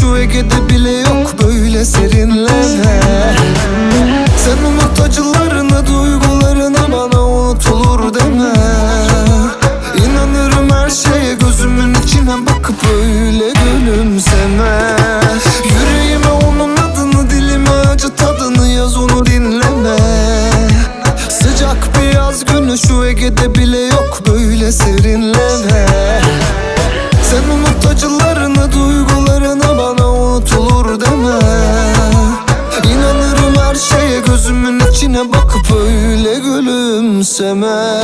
şu Ege'de bile yok böyle serinleme Sen unut acılarını duygularını bana unutulur deme. İnanırım her şeye gözümün içine bakıp öyle gülümseme. Yüreğime onun adını dilime acı tadını yaz onu dinleme. Sıcak bir yaz günü şu Ege'de bile yok böyle serinleme gülümseme